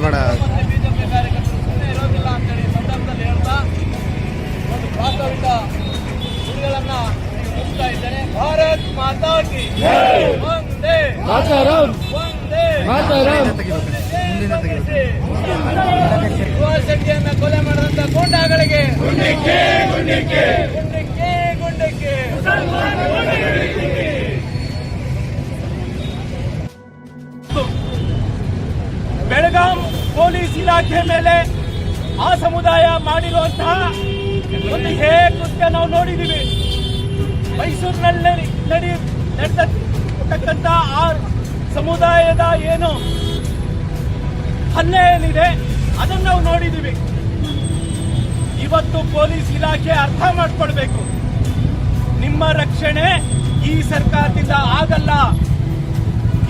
ಮಾಡಬೇಡ ಇರೋದಿಲ್ಲ ಅಂತೇಳಿ ಸಂದರ್ಭದಲ್ಲಿ ಹೇಳ್ತಾ ಒಂದು ಪ್ರಾಥಮಿಕ ಗುರಿಗಳನ್ನು ಮುಗಿಸ್ತಾ ಇದ್ದೇನೆ ಭಾರತ್ ಮಾತಾ ಕಿ ಒಂದೇ ಶಕ್ತಿಯನ್ನ ಕೊಲೆ ಮಾಡಿದಂತ ಗೂಂಡಾಗಳಿಗೆ. ಗುಂಡಿಕ್ಕೆ. ಗುಂಡಕ್ಕೆ ಗುಂಡಕ್ಕೆ. ಬೆಳಗಾಂ ಪೊಲೀಸ್ ಇಲಾಖೆ ಮೇಲೆ ಆ ಸಮುದಾಯ ಮಾಡಿರುವಂತಹ ಒಂದು ಹೇ ಕೃತ್ಯ ನಾವು ನೋಡಿದ್ದೀವಿ. ಮೈಸೂರಿನಲ್ಲಿ ನಡಿ ನಡೆದಕ್ಕಂತ ಆ ಸಮುದಾಯದ ಏನು ಹಲ್ಲೆ ಏನಿದೆ ಅದನ್ನು ನಾವು ನೋಡಿದ್ದೀವಿ. ಇವತ್ತು ಪೊಲೀಸ್ ಇಲಾಖೆ ಅರ್ಥ ಮಾಡ್ಕೊಳ್ಬೇಕು. ನಿಮ್ಮ ರಕ್ಷಣೆ ಈ ಸರ್ಕಾರದಿಂದ ಆಗಲ್ಲ.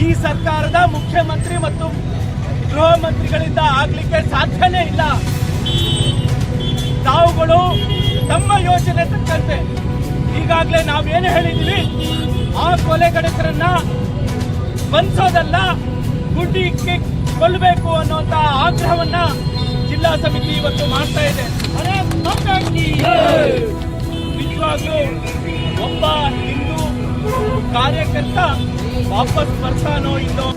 ಈ ಸರ್ಕಾರದ ಮುಖ್ಯಮಂತ್ರಿ ಮತ್ತು ಗೃಹ ಮಂತ್ರಿಗಳಿಂದ ಆಗ್ಲಿಕ್ಕೆ ಸಾಧ್ಯನೇ ಇಲ್ಲ. ತಾವುಗಳು ತಮ್ಮ ಯೋಜನೆ ತಕ್ಕಂತೆ. ಈಗಾಗಲೇ ನಾವೇನು ಹೇಳಿದ್ವಿ ಆ ಕೊಲೆಗಡಕರನ್ನ ಬಂಧಿಸೋದಲ್ಲ ಗುಡ್ಡಿಕ್ಕೆ ಕೊಲ್ಲಬೇಕು ಅನ್ನುವಂತ ಆಗ್ರಹವನ್ನ ಜಿಲ್ಲಾ ಸಮಿತಿ ಇವತ್ತು ಮಾಡ್ತಾ ಇದೆ. ನಿಜವಾಗ್ಲೂ ಒಬ್ಬ ಹಿಂದೂ ಕಾರ್ಯಕರ್ತ ವಾಪಸ್ ಬರ್ತಾನೋ ಇಲ್ಲೋ?